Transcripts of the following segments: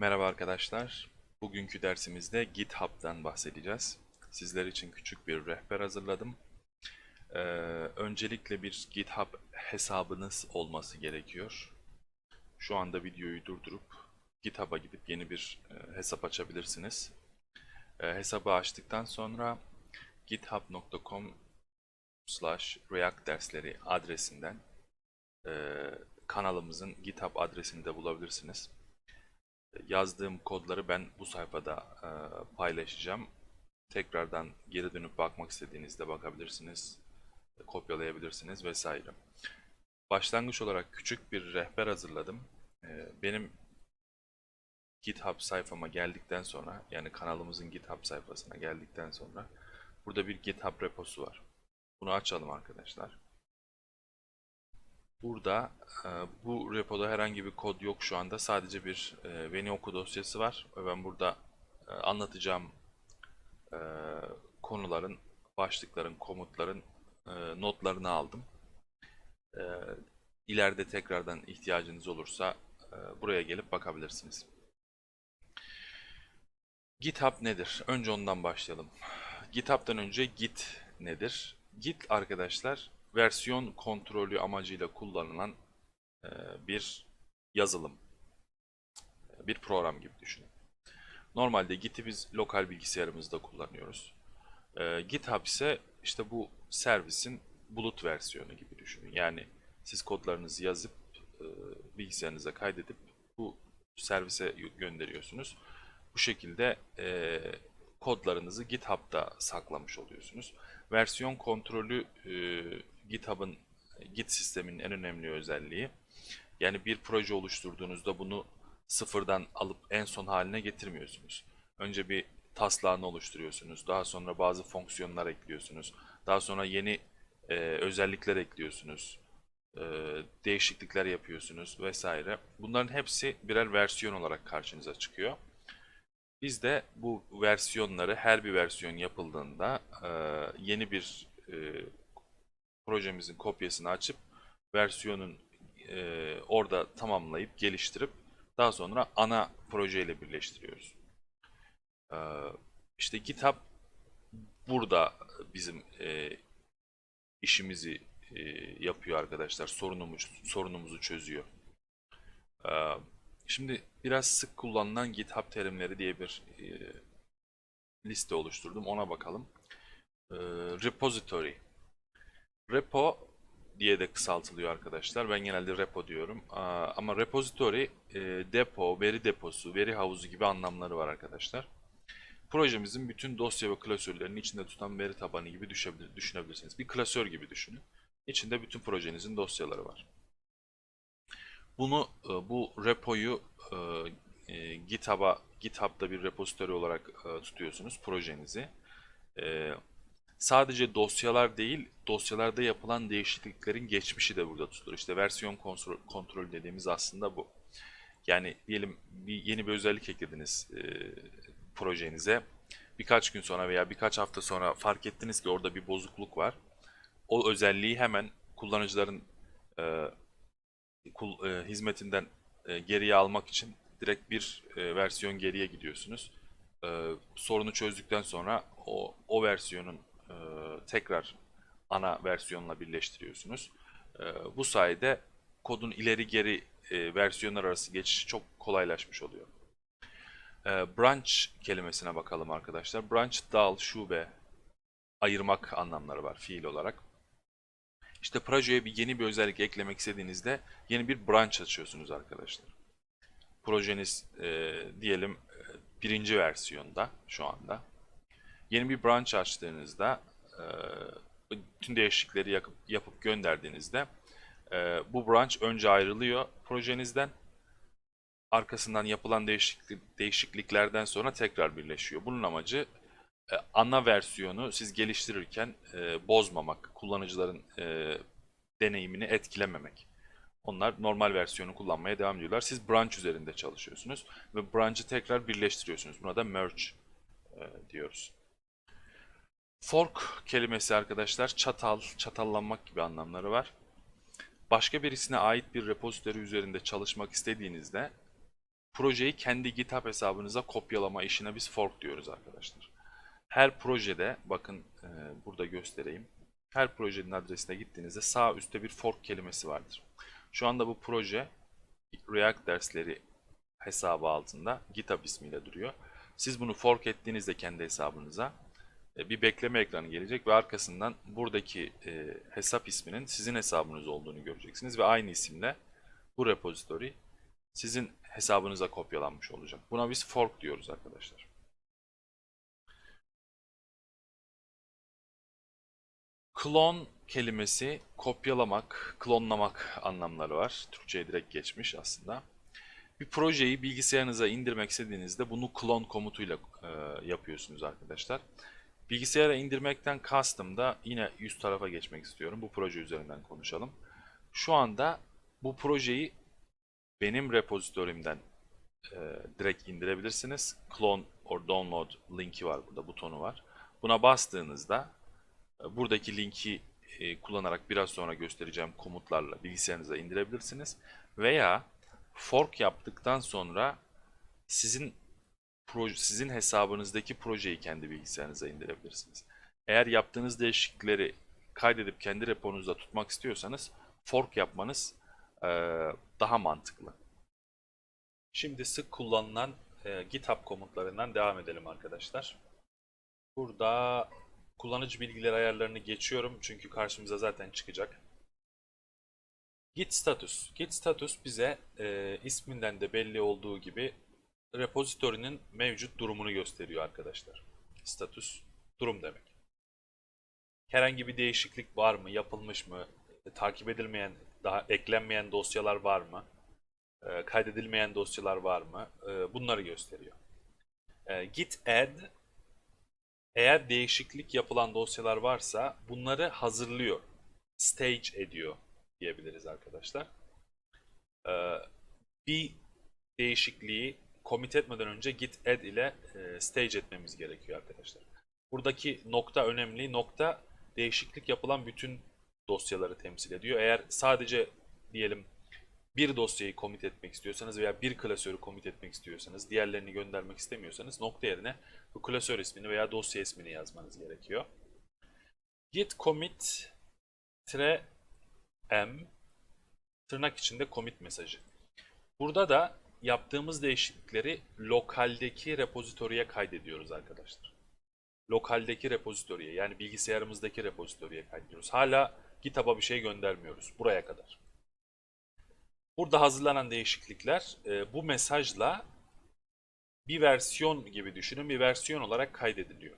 Merhaba arkadaşlar. Bugünkü dersimizde GitHub'dan bahsedeceğiz. Sizler için küçük bir rehber hazırladım. Ee, öncelikle bir GitHub hesabınız olması gerekiyor. Şu anda videoyu durdurup GitHub'a gidip yeni bir e, hesap açabilirsiniz. E, hesabı açtıktan sonra github.com slash react dersleri adresinden e, kanalımızın GitHub adresini de bulabilirsiniz yazdığım kodları ben bu sayfada e, paylaşacağım. Tekrardan geri dönüp bakmak istediğinizde bakabilirsiniz, kopyalayabilirsiniz vesaire. Başlangıç olarak küçük bir rehber hazırladım. E, benim GitHub sayfama geldikten sonra, yani kanalımızın GitHub sayfasına geldikten sonra burada bir GitHub reposu var. Bunu açalım arkadaşlar. Burada e, bu repoda herhangi bir kod yok şu anda. Sadece bir e, beni oku dosyası var. Ben burada e, anlatacağım e, konuların, başlıkların, komutların e, notlarını aldım. E, ileride tekrardan ihtiyacınız olursa e, buraya gelip bakabilirsiniz. GitHub nedir? Önce ondan başlayalım. GitHub'dan önce Git nedir? Git arkadaşlar versiyon kontrolü amacıyla kullanılan e, bir yazılım, bir program gibi düşünün. Normalde Git'i biz lokal bilgisayarımızda kullanıyoruz. E, GitHub ise işte bu servisin bulut versiyonu gibi düşünün. Yani siz kodlarınızı yazıp e, bilgisayarınıza kaydedip bu servise gönderiyorsunuz. Bu şekilde e, kodlarınızı GitHub'da saklamış oluyorsunuz. Versiyon kontrolü e, GitHub'ın Git sisteminin en önemli özelliği. Yani bir proje oluşturduğunuzda bunu sıfırdan alıp en son haline getirmiyorsunuz. Önce bir taslağını oluşturuyorsunuz. Daha sonra bazı fonksiyonlar ekliyorsunuz. Daha sonra yeni e, özellikler ekliyorsunuz. E, değişiklikler yapıyorsunuz vesaire. Bunların hepsi birer versiyon olarak karşınıza çıkıyor. Biz de bu versiyonları her bir versiyon yapıldığında e, yeni bir e, projemizin kopyasını açıp versiyonun e, orada tamamlayıp geliştirip daha sonra ana projeyle birleştiriyoruz. E, işte GitHub burada bizim e, işimizi e, yapıyor arkadaşlar. Sorunumuz, sorunumuzu çözüyor. E, şimdi biraz sık kullanılan GitHub terimleri diye bir e, liste oluşturdum. Ona bakalım. E, repository Repo diye de kısaltılıyor arkadaşlar. Ben genelde repo diyorum. Ama repository, e, depo, veri deposu, veri havuzu gibi anlamları var arkadaşlar. Projemizin bütün dosya ve klasörlerini içinde tutan veri tabanı gibi düşünebilirsiniz. Bir klasör gibi düşünün. İçinde bütün projenizin dosyaları var. Bunu, e, bu repoyu e, GitHub'a, GitHub'da bir repository olarak tutuyorsunuz projenizi sadece dosyalar değil, dosyalarda yapılan değişikliklerin geçmişi de burada tutulur. İşte versiyon kontrol, kontrol dediğimiz aslında bu. Yani diyelim bir yeni bir özellik eklediniz e, projenize. Birkaç gün sonra veya birkaç hafta sonra fark ettiniz ki orada bir bozukluk var. O özelliği hemen kullanıcıların e, kul, e, hizmetinden e, geriye almak için direkt bir e, versiyon geriye gidiyorsunuz. E, sorunu çözdükten sonra o, o versiyonun tekrar ana versiyonla birleştiriyorsunuz. E, bu sayede kodun ileri geri e, versiyonlar arası geçişi çok kolaylaşmış oluyor. E, branch kelimesine bakalım arkadaşlar. Branch dal, şube, ayırmak anlamları var fiil olarak. İşte projeye bir yeni bir özellik eklemek istediğinizde yeni bir branch açıyorsunuz arkadaşlar. Projeniz e, diyelim e, birinci versiyonda şu anda. Yeni bir branch açtığınızda e, bütün değişiklikleri yapıp, yapıp gönderdiğinizde e, bu branch önce ayrılıyor projenizden. Arkasından yapılan değişiklik, değişikliklerden sonra tekrar birleşiyor. Bunun amacı e, ana versiyonu siz geliştirirken bozmamak, kullanıcıların deneyimini etkilememek. Onlar normal versiyonu kullanmaya devam ediyorlar. Siz branch üzerinde çalışıyorsunuz ve branch'ı tekrar birleştiriyorsunuz. Buna da merge diyoruz. Fork kelimesi arkadaşlar çatal, çatallanmak gibi anlamları var. Başka birisine ait bir repository üzerinde çalışmak istediğinizde projeyi kendi GitHub hesabınıza kopyalama işine biz fork diyoruz arkadaşlar. Her projede bakın e, burada göstereyim. Her projenin adresine gittiğinizde sağ üstte bir fork kelimesi vardır. Şu anda bu proje React dersleri hesabı altında GitHub ismiyle duruyor. Siz bunu fork ettiğinizde kendi hesabınıza bir bekleme ekranı gelecek ve arkasından buradaki e, hesap isminin sizin hesabınız olduğunu göreceksiniz ve aynı isimle bu repository sizin hesabınıza kopyalanmış olacak. Buna biz fork diyoruz arkadaşlar. Klon kelimesi kopyalamak, klonlamak anlamları var. Türkçe'ye direkt geçmiş aslında. Bir projeyi bilgisayarınıza indirmek istediğinizde bunu klon komutuyla e, yapıyorsunuz arkadaşlar. Bilgisayara indirmekten kastım da yine üst tarafa geçmek istiyorum. Bu proje üzerinden konuşalım. Şu anda bu projeyi benim repozitorymden e, direkt indirebilirsiniz. Clone or download linki var burada, butonu var. Buna bastığınızda e, buradaki linki e, kullanarak biraz sonra göstereceğim komutlarla bilgisayarınıza indirebilirsiniz. Veya fork yaptıktan sonra sizin proje, sizin hesabınızdaki projeyi kendi bilgisayarınıza indirebilirsiniz. Eğer yaptığınız değişiklikleri kaydedip kendi reponuzda tutmak istiyorsanız fork yapmanız e, daha mantıklı. Şimdi sık kullanılan e, GitHub komutlarından devam edelim arkadaşlar. Burada kullanıcı bilgileri ayarlarını geçiyorum çünkü karşımıza zaten çıkacak. Git status. Git status bize e, isminden de belli olduğu gibi repozitorinin mevcut durumunu gösteriyor arkadaşlar. Status durum demek. Herhangi bir değişiklik var mı, yapılmış mı, e, takip edilmeyen, daha eklenmeyen dosyalar var mı, e, kaydedilmeyen dosyalar var mı, e, bunları gösteriyor. E, git add, eğer değişiklik yapılan dosyalar varsa bunları hazırlıyor, stage ediyor diyebiliriz arkadaşlar. E, bir değişikliği commit etmeden önce git add ile e, stage etmemiz gerekiyor arkadaşlar. Buradaki nokta önemli. Nokta değişiklik yapılan bütün dosyaları temsil ediyor. Eğer sadece diyelim bir dosyayı commit etmek istiyorsanız veya bir klasörü commit etmek istiyorsanız, diğerlerini göndermek istemiyorsanız nokta yerine bu klasör ismini veya dosya ismini yazmanız gerekiyor. Git commit tre m tırnak içinde commit mesajı. Burada da yaptığımız değişiklikleri lokaldeki repozitoriye kaydediyoruz arkadaşlar. Lokaldeki repozitoriye yani bilgisayarımızdaki repozitoriye kaydediyoruz. Hala GitHub'a bir şey göndermiyoruz buraya kadar. Burada hazırlanan değişiklikler e, bu mesajla bir versiyon gibi düşünün bir versiyon olarak kaydediliyor.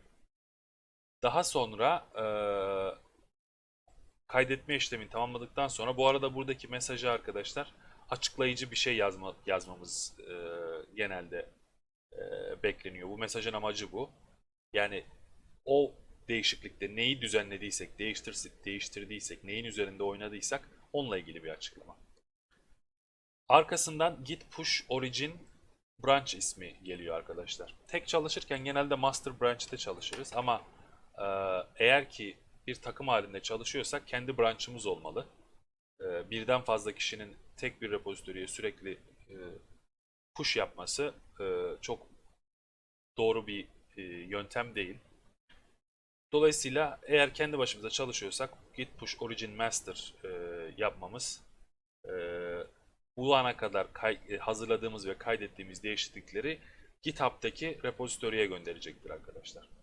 Daha sonra e, kaydetme işlemini tamamladıktan sonra bu arada buradaki mesajı arkadaşlar açıklayıcı bir şey yazma, yazmamız e, genelde e, bekleniyor. Bu mesajın amacı bu. Yani o değişiklikte neyi düzenlediysek, değiştirsek, değiştirdiysek, neyin üzerinde oynadıysak onunla ilgili bir açıklama. Arkasından git push origin branch ismi geliyor arkadaşlar. Tek çalışırken genelde master branch'te çalışırız ama e, eğer ki bir takım halinde çalışıyorsak kendi branch'ımız olmalı. E, birden fazla kişinin tek bir repozitoriye sürekli e, push yapması e, çok doğru bir e, yöntem değil. Dolayısıyla eğer kendi başımıza çalışıyorsak git push origin master e, yapmamız e, bu ana kadar kay, e, hazırladığımız ve kaydettiğimiz değişiklikleri GitHub'daki repozitoriye gönderecektir arkadaşlar.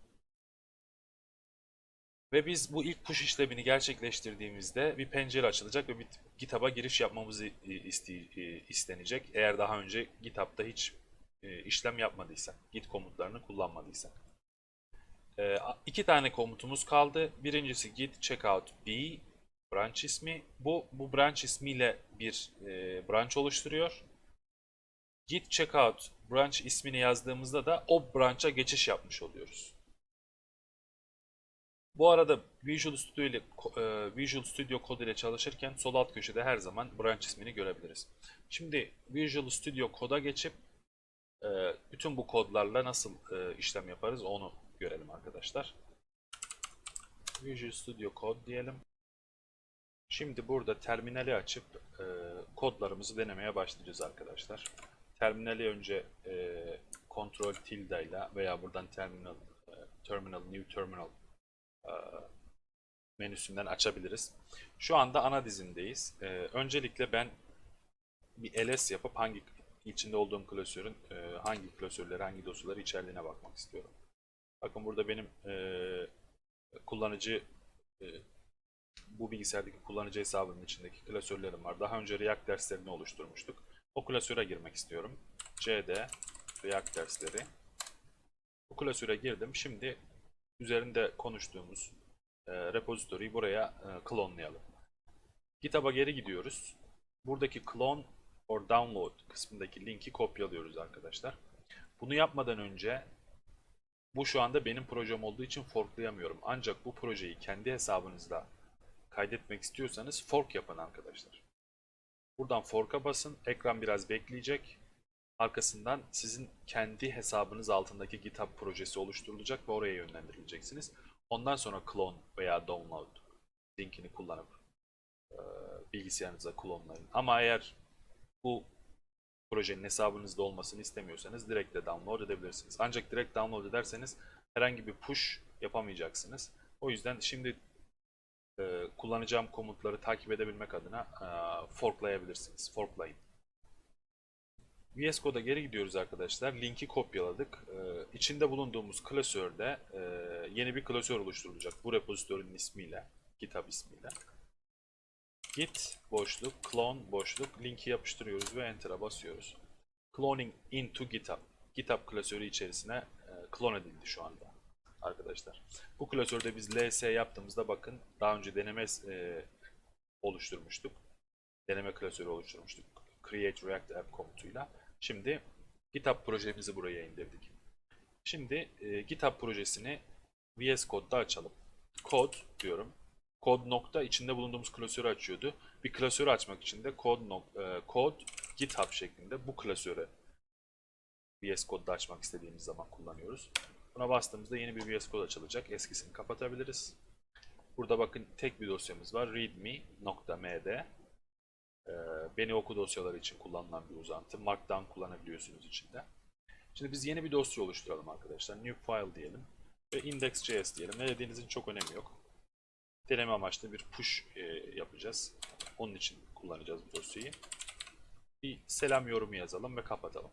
Ve biz bu ilk push işlemini gerçekleştirdiğimizde bir pencere açılacak ve bir GitHub'a giriş yapmamız istenecek. Eğer daha önce GitHub'da hiç e, işlem yapmadıysak, git komutlarını kullanmadıysak. E, iki tane komutumuz kaldı. Birincisi git checkout b branch ismi. Bu, bu branch ismiyle bir e, branch oluşturuyor. Git checkout branch ismini yazdığımızda da o branch'a geçiş yapmış oluyoruz. Bu arada Visual Studio ile e, Visual Studio Code ile çalışırken sol alt köşede her zaman branch ismini görebiliriz. Şimdi Visual Studio Code'a geçip e, bütün bu kodlarla nasıl e, işlem yaparız onu görelim arkadaşlar. Visual Studio Code diyelim. Şimdi burada terminali açıp kodlarımızı denemeye başlayacağız arkadaşlar. terminali önce e, kontrol tilde ile veya buradan terminal e, terminal new terminal e, menüsünden açabiliriz. Şu anda ana dizindeyiz. E, öncelikle ben bir ls yapıp hangi içinde olduğum klasörün e, hangi klasörleri, hangi dosyaları içerdiğine bakmak istiyorum. Bakın burada benim e, kullanıcı e, bu bilgisayardaki kullanıcı hesabının içindeki klasörlerim var. Daha önce React derslerini oluşturmuştuk. O klasöre girmek istiyorum. cd React dersleri. Bu klasöre girdim. Şimdi üzerinde konuştuğumuz e, repository'yi buraya e, klonlayalım. GitHub'a geri gidiyoruz. Buradaki clone or download kısmındaki linki kopyalıyoruz arkadaşlar. Bunu yapmadan önce bu şu anda benim projem olduğu için forklayamıyorum. Ancak bu projeyi kendi hesabınızda kaydetmek istiyorsanız fork yapın arkadaşlar. Buradan fork'a basın. Ekran biraz bekleyecek. Arkasından sizin kendi hesabınız altındaki GitHub projesi oluşturulacak ve oraya yönlendirileceksiniz. Ondan sonra clone veya download linkini kullanıp e, bilgisayarınıza klonlayın. Ama eğer bu projenin hesabınızda olmasını istemiyorsanız direkt de download edebilirsiniz. Ancak direkt download ederseniz herhangi bir push yapamayacaksınız. O yüzden şimdi e, kullanacağım komutları takip edebilmek adına e, forklayabilirsiniz. Forklayın. VS Code'a geri gidiyoruz arkadaşlar. Linki kopyaladık. E, içinde bulunduğumuz klasörde e, yeni bir klasör oluşturulacak. Bu repositörün ismiyle, GitHub ismiyle. Git boşluk, clone boşluk, linki yapıştırıyoruz ve enter'a basıyoruz. Cloning into GitHub. GitHub klasörü içerisine e, clone edildi şu anda arkadaşlar. Bu klasörde biz ls yaptığımızda bakın daha önce deneme e, oluşturmuştuk. Deneme klasörü oluşturmuştuk. Create React App komutuyla. Şimdi GitHub projemizi buraya indirdik. Şimdi e, GitHub projesini VS Code'da açalım. Code diyorum. Code nokta içinde bulunduğumuz klasörü açıyordu. Bir klasörü açmak için de code, nok- e, code GitHub şeklinde bu klasörü VS Code'da açmak istediğimiz zaman kullanıyoruz. Buna bastığımızda yeni bir VS Code açılacak. Eskisini kapatabiliriz. Burada bakın tek bir dosyamız var. readme.md Beni oku dosyaları için kullanılan bir uzantı. Markdown kullanabiliyorsunuz içinde. Şimdi biz yeni bir dosya oluşturalım arkadaşlar. New file diyelim. Ve index.js diyelim. Ne dediğinizin çok önemi yok. Deneme amaçlı bir push e, yapacağız. Onun için kullanacağız bu dosyayı. Bir selam yorumu yazalım ve kapatalım.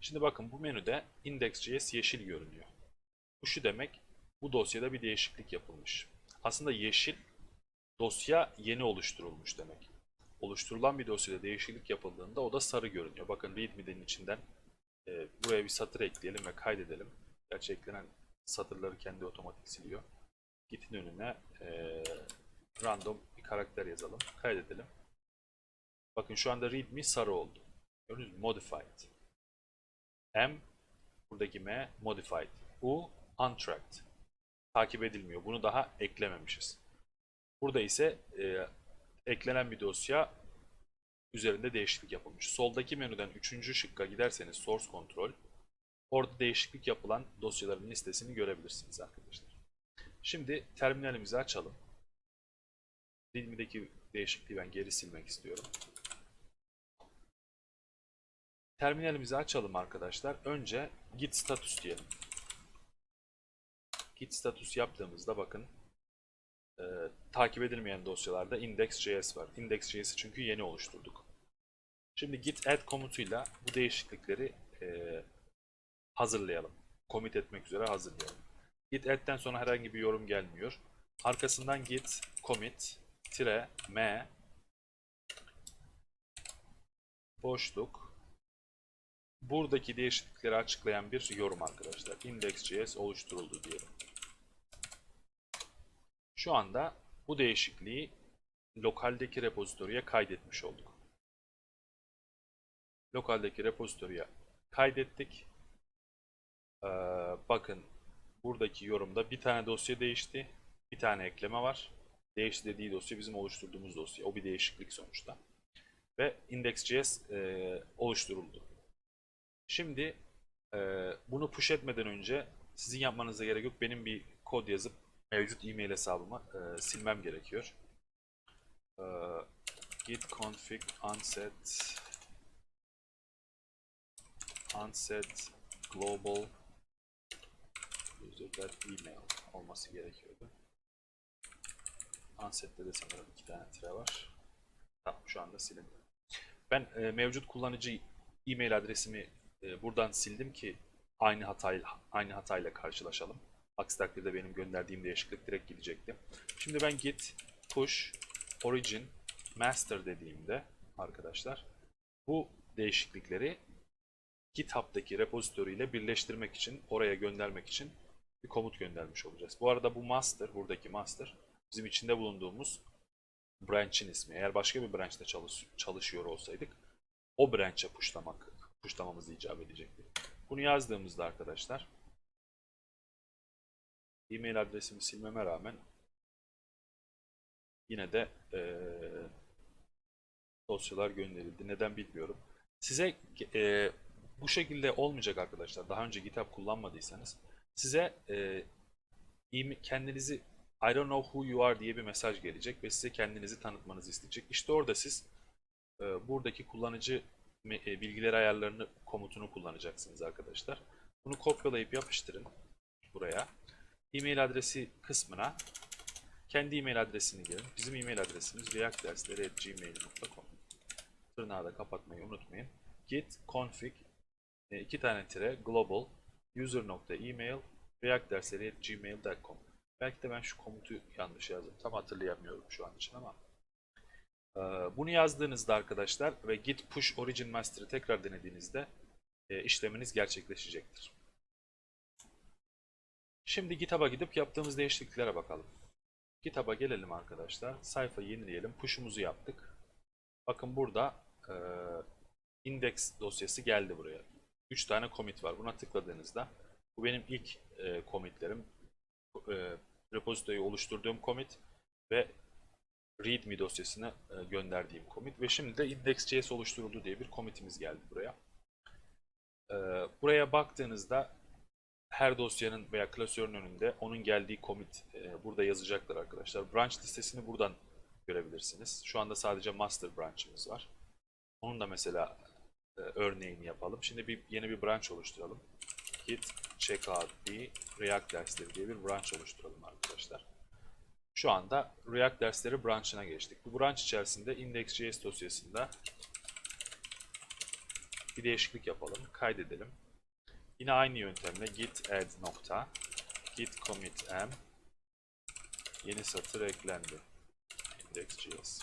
Şimdi bakın bu menüde index.js yeşil görünüyor. Bu şu demek, bu dosyada bir değişiklik yapılmış. Aslında yeşil, dosya yeni oluşturulmuş demek. Oluşturulan bir dosyada değişiklik yapıldığında o da sarı görünüyor. Bakın readme'nin içinden e, buraya bir satır ekleyelim ve kaydedelim. Gerçi eklenen satırları kendi otomatik siliyor. Git'in önüne e, random bir karakter yazalım. Kaydedelim. Bakın şu anda readme sarı oldu. Gördünüz mü? Modified. M buradaki M modified. U untracked. Takip edilmiyor. Bunu daha eklememişiz. Burada ise e, eklenen bir dosya üzerinde değişiklik yapılmış. Soldaki menüden 3. şıkka giderseniz Source Control orada değişiklik yapılan dosyaların listesini görebilirsiniz arkadaşlar. Şimdi terminalimizi açalım. Readme'deki değişikliği ben geri silmek istiyorum. Terminalimizi açalım arkadaşlar. Önce git status diyelim. Git status yaptığımızda bakın e, takip edilmeyen dosyalarda index.js var. Index.js'i çünkü yeni oluşturduk. Şimdi git add komutuyla bu değişiklikleri e, hazırlayalım. Commit etmek üzere hazırlayalım. Git add'den sonra herhangi bir yorum gelmiyor. Arkasından git commit tire m boşluk buradaki değişiklikleri açıklayan bir yorum arkadaşlar. Index.js oluşturuldu diyelim. Şu anda bu değişikliği lokaldeki repozitoriye kaydetmiş olduk. Lokaldeki repozitoriye kaydettik. Ee, bakın buradaki yorumda bir tane dosya değişti. Bir tane ekleme var. Değişti dediği dosya bizim oluşturduğumuz dosya. O bir değişiklik sonuçta. Ve index.js e, oluşturuldu. Şimdi e, bunu push etmeden önce sizin yapmanıza gerek yok. Benim bir kod yazıp mevcut e-mail hesabımı e, silmem gerekiyor. E, git config unset unset global user email olması gerekiyordu. Unset'te de sanırım iki tane tire var. Tamam şu anda silindi. Ben e, mevcut kullanıcı e-mail adresimi e, buradan sildim ki aynı hatayla aynı hatayla karşılaşalım. Aksi takdirde benim gönderdiğim değişiklik direkt gidecekti. Şimdi ben git push origin master dediğimde arkadaşlar bu değişiklikleri GitHub'daki repository ile birleştirmek için, oraya göndermek için bir komut göndermiş olacağız. Bu arada bu master, buradaki master bizim içinde bulunduğumuz branch'in ismi. Eğer başka bir branch'te çalış, çalışıyor olsaydık o branch'e pushlamak, pushlamamız icap edecekti. Bunu yazdığımızda arkadaşlar e-mail adresimi silmeme rağmen yine de eee, dosyalar gönderildi. Neden bilmiyorum. Size eee, bu şekilde olmayacak arkadaşlar. Daha önce GitHub kullanmadıysanız size e- kendinizi I don't know who you are diye bir mesaj gelecek ve size kendinizi tanıtmanızı isteyecek. İşte orada siz e, buradaki kullanıcı e, bilgileri ayarlarını komutunu kullanacaksınız arkadaşlar. Bunu kopyalayıp yapıştırın buraya. E-mail adresi kısmına kendi e-mail adresini girin. Bizim e-mail adresimiz reactdersleri.gmail.com Tırnağı da kapatmayı unutmayın. Git config e, iki tane tire global user.email reactdersleri.gmail.com Belki de ben şu komutu yanlış yazdım. Tam hatırlayamıyorum şu an için ama. Ee, Bunu yazdığınızda arkadaşlar ve git push origin master'ı tekrar denediğinizde e, işleminiz gerçekleşecektir. Şimdi GitHub'a gidip yaptığımız değişikliklere bakalım. GitHub'a gelelim arkadaşlar. Sayfayı yenileyelim. Push'umuzu yaptık. Bakın burada e, index dosyası geldi buraya. 3 tane commit var. Buna tıkladığınızda bu benim ilk e, commitlerim e, repositoyu oluşturduğum commit ve readme dosyasına e, gönderdiğim commit ve şimdi de index.js oluşturuldu diye bir commitimiz geldi buraya. E, buraya baktığınızda her dosyanın veya klasörün önünde onun geldiği commit e, burada yazacaktır arkadaşlar. Branch listesini buradan görebilirsiniz. Şu anda sadece master branch'ımız var. Onun da mesela e, örneğini yapalım. Şimdi bir yeni bir branch oluşturalım. Git checkout bir React dersleri diye bir branch oluşturalım arkadaşlar. Şu anda React dersleri branch'ına geçtik. Bu branch içerisinde index.js dosyasında bir değişiklik yapalım. Kaydedelim. Yine aynı yöntemle git add nokta git commit m yeni satır eklendi. index.js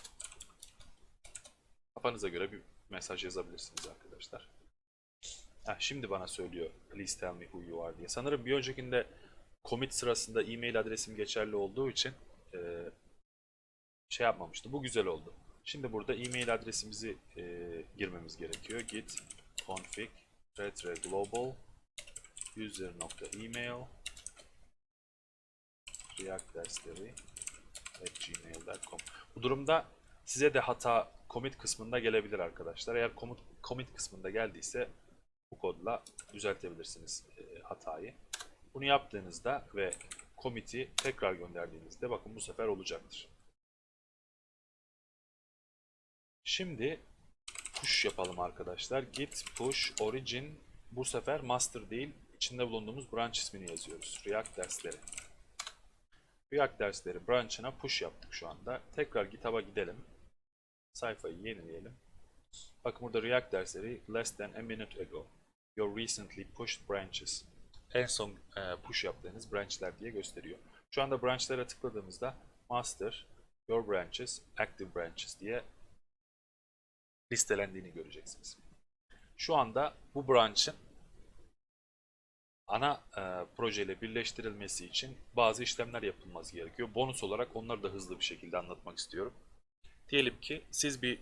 Kafanıza göre bir mesaj yazabilirsiniz arkadaşlar. Heh, şimdi bana söylüyor please tell me who you are diye. Sanırım bir öncekinde commit sırasında e-mail adresim geçerli olduğu için e, şey yapmamıştı. Bu güzel oldu. Şimdi burada e-mail adresimizi e, girmemiz gerekiyor. Git config retre global user.email react dersleri gmail.com Bu durumda size de hata commit kısmında gelebilir arkadaşlar. Eğer commit, commit kısmında geldiyse bu kodla düzeltebilirsiniz e, hatayı. Bunu yaptığınızda ve commit'i tekrar gönderdiğinizde bakın bu sefer olacaktır. Şimdi push yapalım arkadaşlar. Git push origin bu sefer master değil içinde bulunduğumuz branch ismini yazıyoruz. React dersleri. React dersleri branch'ına push yaptık şu anda. Tekrar GitHub'a gidelim. Sayfayı yenileyelim. Bakın burada React dersleri less than a minute ago. Your recently pushed branches. En son e, push yaptığınız branchler diye gösteriyor. Şu anda branchlara tıkladığımızda master, your branches, active branches diye listelendiğini göreceksiniz. Şu anda bu branch'ın ana e, projeyle birleştirilmesi için bazı işlemler yapılması gerekiyor. Bonus olarak onları da hızlı bir şekilde anlatmak istiyorum. Diyelim ki siz bir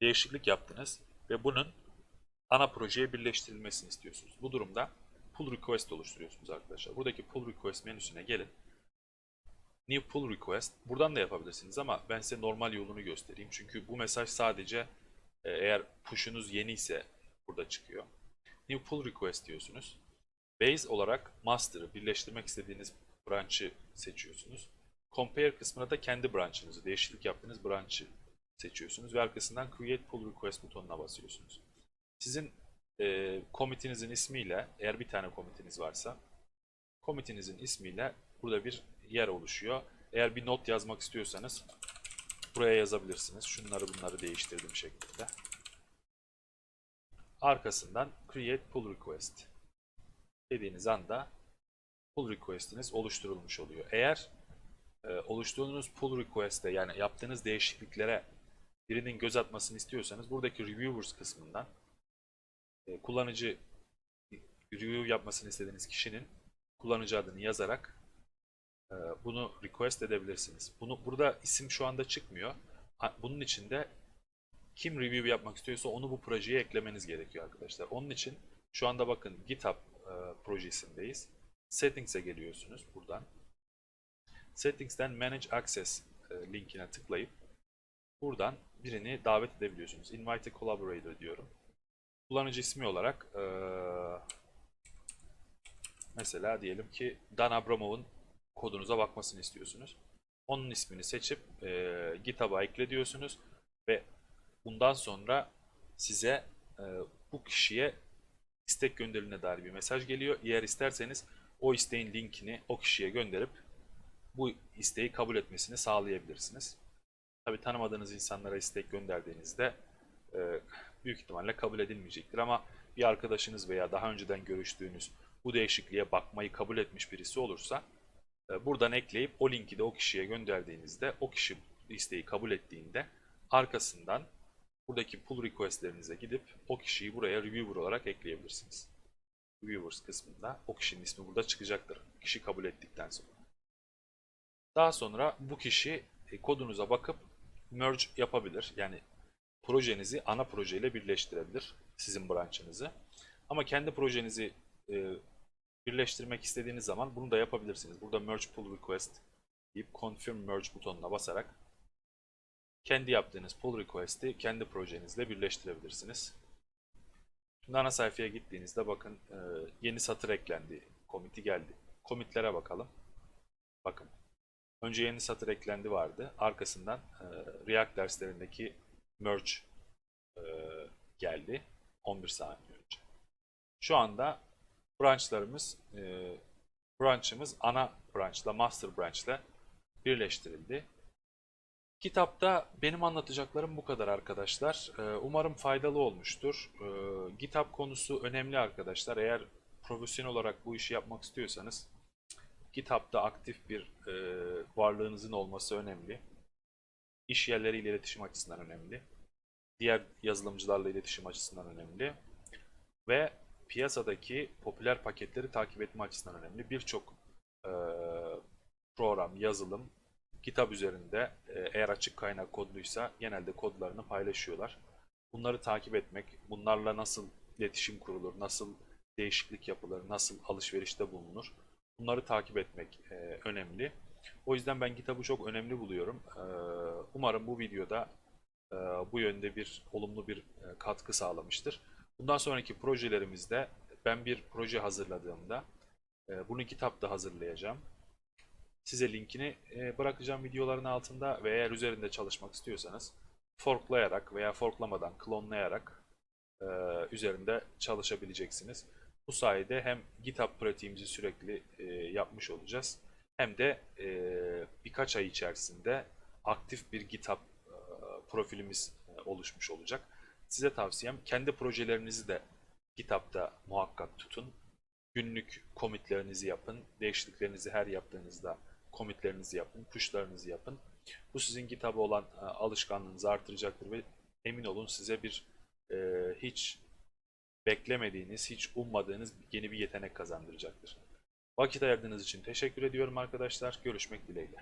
değişiklik yaptınız ve bunun ana projeye birleştirilmesini istiyorsunuz. Bu durumda pull request oluşturuyorsunuz arkadaşlar. Buradaki pull request menüsüne gelin. New pull request. Buradan da yapabilirsiniz ama ben size normal yolunu göstereyim. Çünkü bu mesaj sadece e, eğer push'unuz yeni ise burada çıkıyor. New pull request diyorsunuz. Base olarak master'ı birleştirmek istediğiniz branch'ı seçiyorsunuz. Compare kısmına da kendi branch'ınızı, değişiklik yaptığınız branch'ı seçiyorsunuz ve arkasından create pull request butonuna basıyorsunuz. Sizin e, komitinizin ismiyle, eğer bir tane komitiniz varsa, komitinizin ismiyle burada bir yer oluşuyor. Eğer bir not yazmak istiyorsanız buraya yazabilirsiniz. Şunları bunları değiştirdim şeklinde. Arkasından create pull request dediğiniz anda pull request'iniz oluşturulmuş oluyor. Eğer e, oluşturduğunuz pull request'e yani yaptığınız değişikliklere birinin göz atmasını istiyorsanız buradaki reviewers kısmından e, kullanıcı review yapmasını istediğiniz kişinin kullanıcı adını yazarak e, bunu request edebilirsiniz. Bunu burada isim şu anda çıkmıyor. Bunun için de kim review yapmak istiyorsa onu bu projeye eklemeniz gerekiyor arkadaşlar. Onun için şu anda bakın GitHub e, projesindeyiz. Settings'e geliyorsunuz buradan. Settings'ten Manage Access e, linkine tıklayıp buradan birini davet edebiliyorsunuz. Invite a collaborator diyorum. Kullanıcı ismi olarak e, mesela diyelim ki Dan Abramov'un kodunuza bakmasını istiyorsunuz. Onun ismini seçip e, GitHub'a ekle diyorsunuz ve bundan sonra size e, bu kişiye istek gönderilene dair bir mesaj geliyor. Eğer isterseniz o isteğin linkini o kişiye gönderip bu isteği kabul etmesini sağlayabilirsiniz. Tabi tanımadığınız insanlara istek gönderdiğinizde e, büyük ihtimalle kabul edilmeyecektir ama bir arkadaşınız veya daha önceden görüştüğünüz bu değişikliğe bakmayı kabul etmiş birisi olursa e, buradan ekleyip o linki de o kişiye gönderdiğinizde o kişi isteği kabul ettiğinde arkasından buradaki pull requestlerinize gidip o kişiyi buraya reviewer olarak ekleyebilirsiniz. Reviewers kısmında o kişinin ismi burada çıkacaktır. Kişi kabul ettikten sonra. Daha sonra bu kişi e, kodunuza bakıp merge yapabilir. Yani projenizi ana projeyle birleştirebilir. Sizin branch'ınızı. Ama kendi projenizi e, birleştirmek istediğiniz zaman bunu da yapabilirsiniz. Burada merge pull request deyip confirm merge butonuna basarak kendi yaptığınız pull request'i kendi projenizle birleştirebilirsiniz. Şimdi ana sayfaya gittiğinizde bakın e, yeni satır eklendi. Komiti geldi. Komitlere bakalım. Bakın. Önce yeni satır eklendi vardı. Arkasından e, React derslerindeki merge e, geldi. 11 saniye önce. Şu anda branchlarımız branch'ımız ana branch'la master branch'la birleştirildi. Kitapta benim anlatacaklarım bu kadar arkadaşlar. Ee, Umarım faydalı olmuştur. Ee, GitHub konusu önemli arkadaşlar. Eğer profesyonel olarak bu işi yapmak istiyorsanız GitHub'da aktif bir e, varlığınızın olması önemli. İş yerleriyle iletişim açısından önemli. Diğer yazılımcılarla iletişim açısından önemli. Ve piyasadaki popüler paketleri takip etme açısından önemli. Birçok e, program, yazılım GitHub üzerinde e, eğer açık kaynak kodluysa genelde kodlarını paylaşıyorlar. Bunları takip etmek, bunlarla nasıl iletişim kurulur, nasıl değişiklik yapılır, nasıl alışverişte bulunur bunları takip etmek e, önemli. O yüzden ben GitHub'ı çok önemli buluyorum. E, umarım bu videoda e, bu yönde bir olumlu bir e, katkı sağlamıştır. Bundan sonraki projelerimizde ben bir proje hazırladığımda e, bunu GitHub'da hazırlayacağım. Size linkini e, bırakacağım videoların altında ve eğer üzerinde çalışmak istiyorsanız forklayarak veya forklamadan klonlayarak e, üzerinde çalışabileceksiniz. Bu sayede hem GitHub pratiğimizi sürekli e, yapmış olacağız hem de birkaç ay içerisinde aktif bir GitHub profilimiz oluşmuş olacak. Size tavsiyem kendi projelerinizi de GitHub'da muhakkak tutun. Günlük commitlerinizi yapın. Değişikliklerinizi her yaptığınızda commitlerinizi yapın, pushlarınızı yapın. Bu sizin GitHub'a olan e, alışkanlığınızı artıracaktır ve emin olun size bir e, hiç beklemediğiniz, hiç ummadığınız yeni bir yetenek kazandıracaktır. Vakit ayırdığınız için teşekkür ediyorum arkadaşlar. Görüşmek dileğiyle.